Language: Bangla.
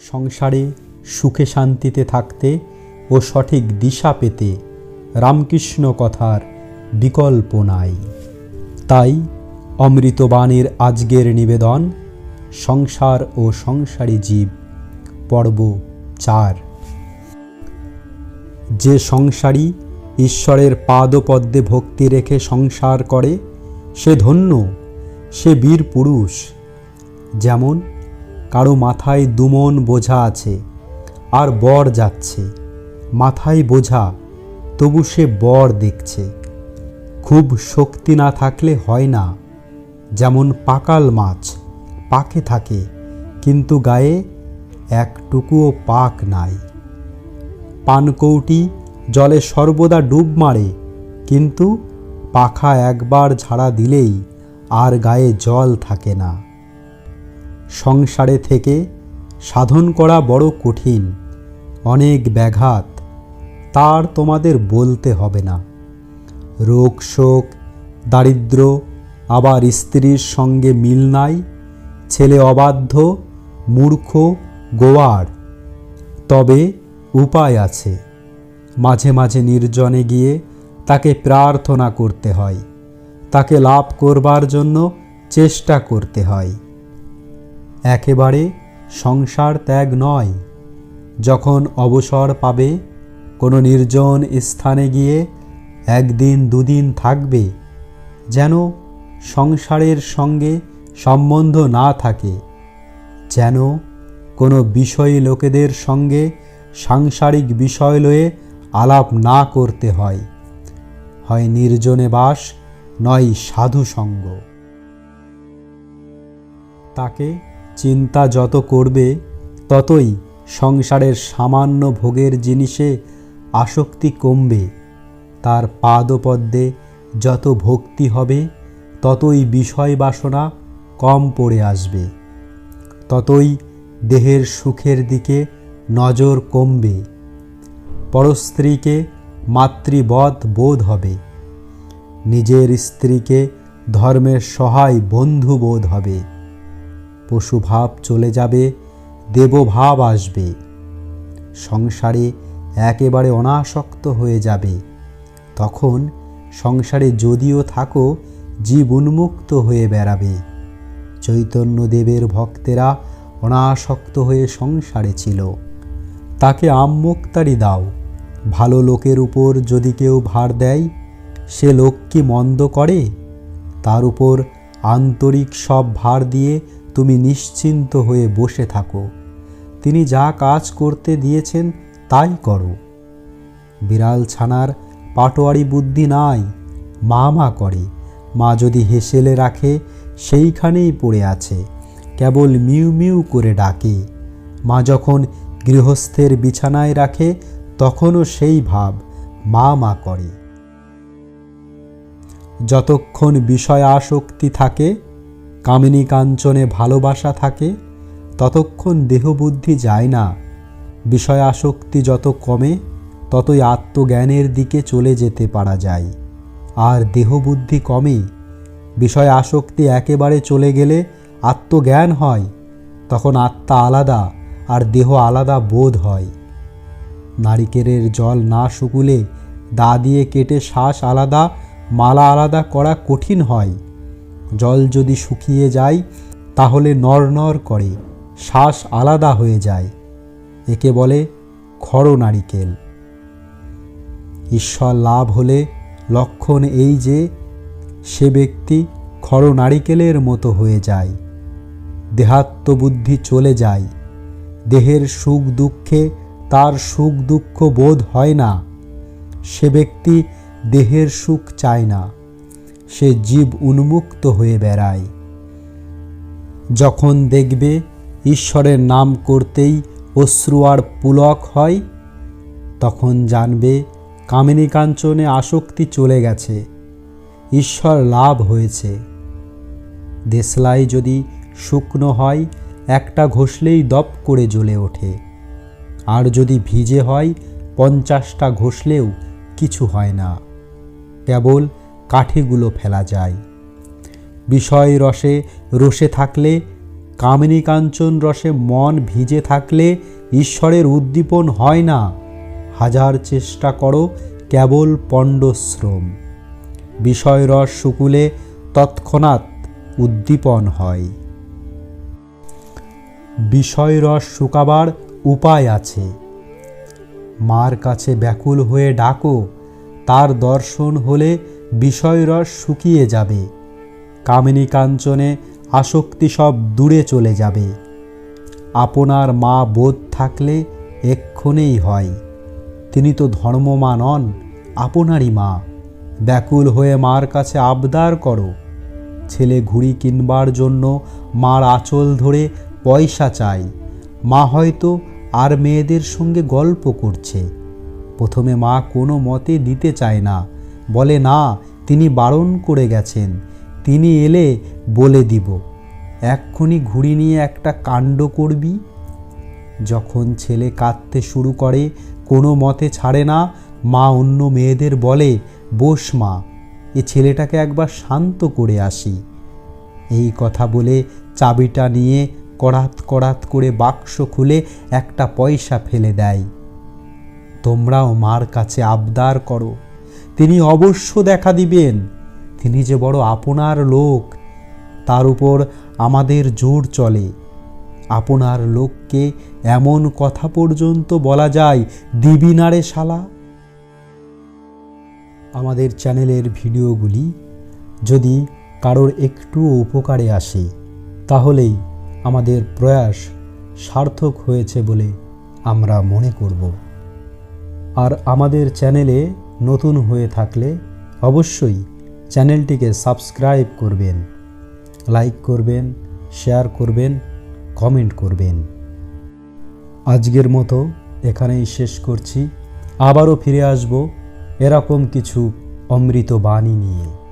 সংসারে সুখে শান্তিতে থাকতে ও সঠিক দিশা পেতে রামকৃষ্ণ কথার বিকল্প নাই। তাই অমৃতবাণীর আজকের নিবেদন সংসার ও সংসারী জীব, পর্ব চার। যে সংসারী ঈশ্বরের পাদপদ্মে ভক্তি রেখে সংসার করে, সে ধন্য, সে বীর পুরুষ। যেমন কারও মাথায় দুমন বোঝা আছে, আর বর যাচ্ছে। মাথায় বোঝা, তবু সে বর দেখছে। খুব শক্তি না থাকলে হয় না, যেমন পাকাল মাছ, পাকে থাকে, কিন্তু গায়ে একটুকুও পাক নাই। পানকৌটি জলে সর্বদা ডুব মারে, কিন্তু পাখা একবার ঝাড়া দিলেই আর গায়ে জল থাকে না। সংসারে থেকে সাধন করা বড় কঠিন, অনেক ব্যাঘাত, তার তোমাদের বলতে হবে না। রোগ, শোক, দারিদ্র, আবার স্ত্রীর সঙ্গে মিল নাই, ছেলে অবাধ্য, মূর্খ, গোয়ার। তবে উপায় আছে, মাঝে মাঝে নির্জনে গিয়ে তাকে প্রার্থনা করতে হয়, তাকে লাভ করবার জন্য চেষ্টা করতে হয়। একেবারে সংসার ত্যাগ নয়। যখন অবসর পাবে, কোনো নির্জন স্থানে গিয়ে একদিন দুদিন থাকবে, যেন সংসারের সঙ্গে সম্বন্ধ না থাকে, যেন কোনো বিষয়ী লোকেদের সঙ্গে সাংসারিক বিষয় লয়ে আলাপ না করতে হয়। হয় নির্জনে বাস, নয় সাধু সঙ্গ তাকে চিন্তা যত করবে, ততই সংসারের সামান্য ভোগের জিনিসে আসক্তি কমবে। তার পাদপদ্মে যত ভক্তি হবে, ততই বিষয় বাসনা কম পড়ে আসবে। ততই দেহের সুখের দিকে নজর কমবে। পরস্ত্রীকে মাতৃবধ বোধ হবে। নিজের স্ত্রীকে ধর্মের সহায় বন্ধু বোধ হবে। পশুভাব চলে যাবে, দেবভাব আসবে। সংসারে একেবারে অনাসক্ত হয়ে যাবে। তখন সংসারে যদিও থাকো, জীব উন্মুক্ত হয়ে বেড়াবে। চৈতন্যদেবের ভক্তেরা অনাসক্ত হয়ে সংসারে ছিল। তাকে আম্মুক্তারি দাও। ভালো লোকের উপর যদি কেউ ভার দেয়, সে লোক কি মন্দ করে? তার উপর আন্তরিক সব ভার দিয়ে তুমি নিশ্চিন্ত হয়ে বসে থাকো। তিনি যা কাজ করতে দিয়েছেন তাই করো। বিড়াল ছানার পাটোয়ারি বুদ্ধি নাই মা মা করে। মা যদি হেসেলে রাখে, সেইখানেই পড়ে আছে, কেবল মিউ মিউ করে ডাকে। মা যখন গৃহস্থের বিছানায় রাখে, তখনও সেই ভাব মা মা করে। যতক্ষণ বিষয় আসক্তি থাকে কামিনী কাঞ্চনে ভালোবাসা থাকে, ততক্ষণ দেহবুদ্ধি যায় না। বিষয় আসক্তি যত কমে, ততই আত্মজ্ঞানের দিকে চলে যেতে পারা যায়। আর দেহবুদ্ধি কমে বিষয় আসক্তি একেবারে চলে গেলে আত্মজ্ঞান হয়, তখন আত্মা আলাদা আর দেহ আলাদা বোধ হয়। নারিকেলের জল না শুকুলে দা দিয়ে কেটে শ্বাস আলাদা, মালা আলাদা করা কঠিন হয়। জল যদি শুকিয়ে যায়, তাহলে নড়নড় করে, শ্বাস আলাদা হয়ে যায়। একে বলে খড় নারিকেল। ঈশ্বর লাভ হলে লক্ষণ এই যে, সে ব্যক্তি খড় নারিকেলের মতো হয়ে যায়। দেহাত্মবুদ্ধি চলে যায়। দেহের সুখ দুঃখে তার সুখ দুঃখ বোধ হয় না। সে ব্যক্তি দেহের সুখ চায় না। সে জীব উন্মুক্ত হয়ে বেড়ায়। যখন দেখবে ঈশ্বরের নাম করতেই অশ্রু আর পুলক হয়, তখন জানবে কামিনী কাঞ্চনে আসক্তি চলে গেছে। ঈশ্বর লাভ হয়েছে। দেশলাই যদি শুকনো হয়, একটা ঘষলেই দপ করে জ্বলে ওঠে। আর যদি ভিজে হয়, পঞ্চাশটা ঘষলেও কিছু হয় না। কেবল কাঠিগুলো ফেলা যায়। বিষয় রসে রসে থাকলে, কামিনী কাঞ্চন রসে মন ভিজে থাকলে ঈশ্বরের উদ্দীপন হয় না। হাজার চেষ্টা করো, কেবল পণ্ডশ্রম। বিষয় রস শুকুলে তৎক্ষণাৎ উদ্দীপন হয়। বিষয় রস শুকাবার উপায় আছে। মার কাছে ব্যাকুল হয়ে ডাকো, তার দর্শন হলে বিষয়রস শুকিয়ে যাবে। কামিনী কাঞ্চনে আসক্তি সব দূরে চলে যাবে। আপনার মা বোধ থাকলে এক্ষণেই হয়। তিনি তো ধর্মমা নন আপনারই মা। ব্যাকুল হয়ে মার কাছে আবদার করো। ছেলে ঘুড়ি কিনবার জন্য মার আঁচল ধরে পয়সা চাই। মা হয়তো আর মেয়েদের সঙ্গে গল্প করছে। প্রথমে মা কোনো মতে দিতে চায় না। বলে, না, তিনি বারণ করে গেছেন। তিনি এলে বলে দিব। এক্ষুনি ঘুড়ি নিয়ে একটা কাণ্ড করবি। যখন ছেলে কাঁদতে শুরু করে, কোনো মতে ছাড়ে না, মা অন্য মেয়েদের বলে, বস মা, এ ছেলেটাকে একবার শান্ত করে আসি। এই কথা বলে চাবিটা নিয়ে কড়াত কড়াত করে বাক্স খুলে একটা পয়সা ফেলে দেয়। তোমরাও মার কাছে আবদার করো। তিনি অবশ্য দেখা দিবেন। তিনি যে বড় আপনার লোক, তার উপর আমাদের জোর চলে। আপনার লোককে এমন কথা পর্যন্ত বলা যায়, দিবি না রে শালা। আমাদের চ্যানেলের ভিডিওগুলি যদি কারোর একটু উপকারে আসে, তাহলেই আমাদের প্রয়াস সার্থক হয়েছে বলে আমরা মনে করব। আর আমাদের চ্যানেলে নতুন হয়ে থাকলে অবশ্যই চ্যানেলটিকে সাবস্ক্রাইব করবেন, লাইক করবেন, শেয়ার করবেন, কমেন্ট করবেন। আজকের মতো এখানেই শেষ করছি। আবারও ফিরে আসব এরকম কিছু অমৃত বাণী নিয়ে।